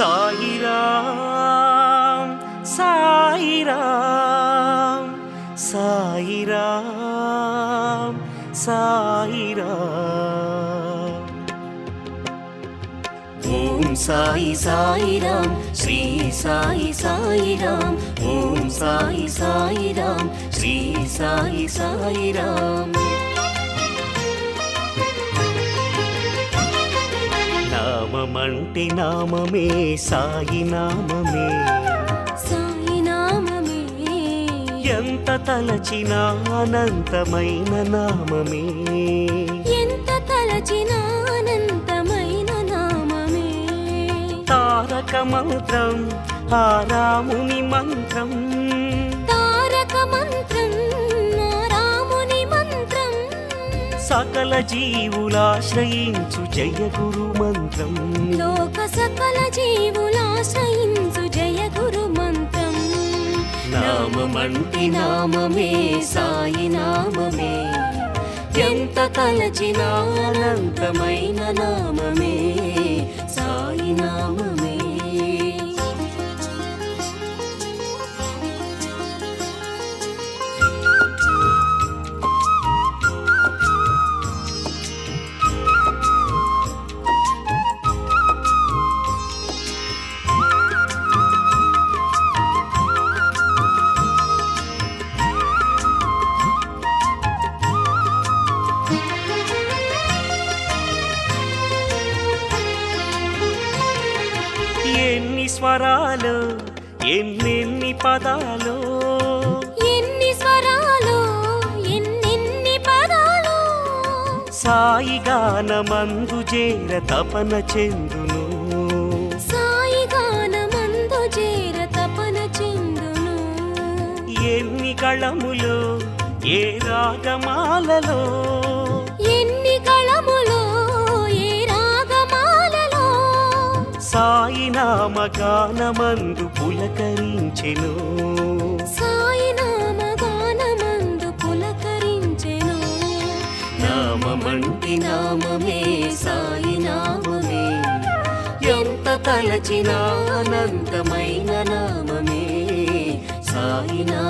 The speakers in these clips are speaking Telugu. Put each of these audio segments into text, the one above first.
சாயிராம் சாயிராம் சாயிராம் சாயிராம். ஓம் சாயி சாயிராம் ஸ்ரீ சாயி சாயிராம். ஓம் சாயி சாயிராம் ஸ்ரீ சாயி சாயிராம். నామమంటే నామమే సాయి నామమే. సాయి నామమే. ఎంత తలచినా అనంతమైన నామమే. ఎంత తలచిన అనంతమైన నామమే. తారక మంత్రం ఆ రాముని మంత్రం. సకల జీవులాశ్రయించు జయ గురు మంత్రం. లోక సకల జీవులాశ్రయించు జయ గురు మంత్రం. నామమంటి నామమే సాయి నామమే. ఎంత తలచిన అనంతమైన నామమే. స్వరాలు ఎన్నెన్ని పదాలు? ఎన్ని స్వరాలు ఎన్నెన్ని పదాలు? సాయి గానమందు చేర తపన చెందును. సాయి గానమందు చేర తపన చెందును. ఎన్ని కళములు ఏ రాగమాలలో? సాయి నామ గానమందు పులకరించెను. సాయి నామ గానమందు పులకరించెను. నామమంటి నామమే సాయి నామమే ఎంత తలచిన అనంతమైన నామమే సాయి నామమే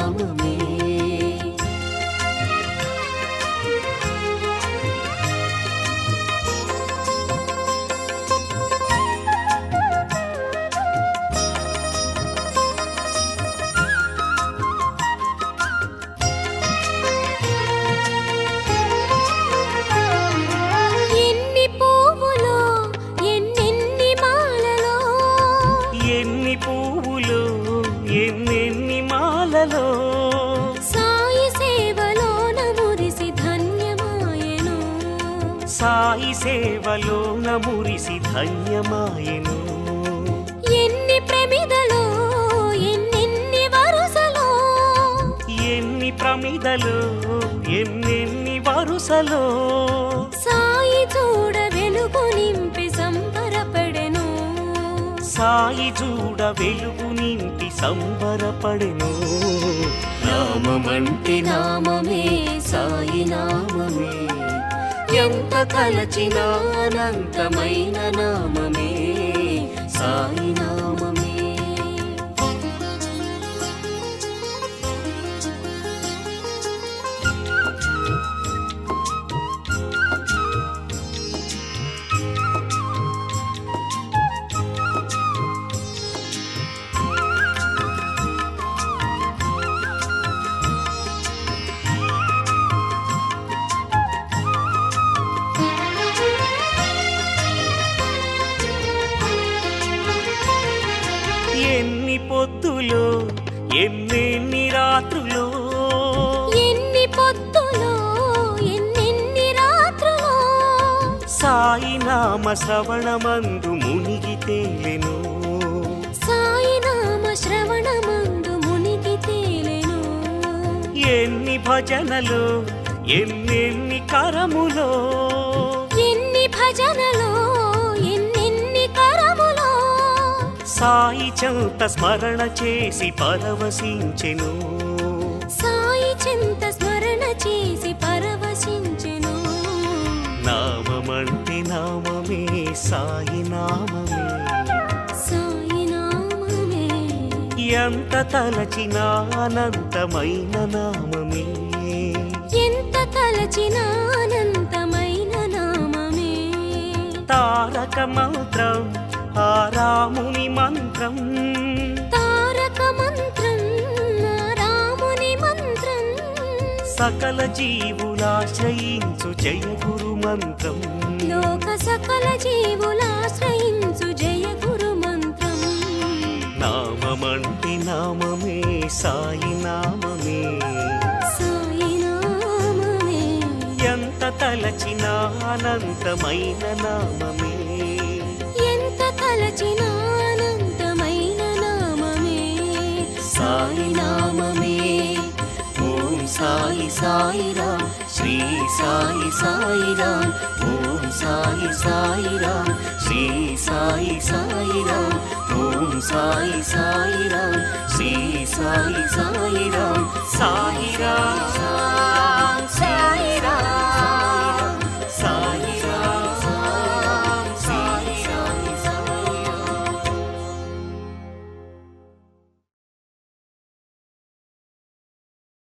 సాయి సేవలో నమురిసి ధన్యమాయెను. ఎన్ని ప్రమిదలో ఎన్నెన్ని వరుసలో. ఎన్ని ప్రమిదలు ఎన్నెన్ని వరుసలో. సాయి చూడ వెలుగు నింపి సంబరపడెను. సాయి చూడ వెలుగు నింపి సంబరపడెను. నామమంటే నామమే సాయి నామమే. ఎంత తలచిన అనంతమైన నామమే సాయినా నామ శ్రవణమందు మునిగి తేలెను. సాయి నామ శ్రవణమందు మునిగి తేలెను. ఎన్ని భజనలు ఎన్నెన్ని కరములో. ఎన్ని భజనలో ఎన్నెన్ని కరములో. సాయి చంత స్మరణ చేసి పరవశించెను. సాయి చింత స్మరణ చేసి పరవశించెను. నామమంటే నామమే సాయి నామమే. సాయి ఎంత తలచిన అనంతమైన నామమే. ఎంత తలచిన అనంతమైన నామమే. తారక మంత్రం ఆ రాముని మంత్రం. సకల జీవులాశ్రయించు జయ గురు మంత్రం. లోక సకల జీవులాశ్రయించు జయ గురు మంత్రం. నామమంటి నామమే సాయి నామమే. సాయి నామమే. ఎంత తలచిన అనంతమైన నామమే. ఎంత తలచిన సాయి సాయి రామ్ శ్రీ సాయి సాయి రామ్ ఓం సాయి సాయి రామ్ శ్రీ సాయి సాయి రామ్ ఓం సాయి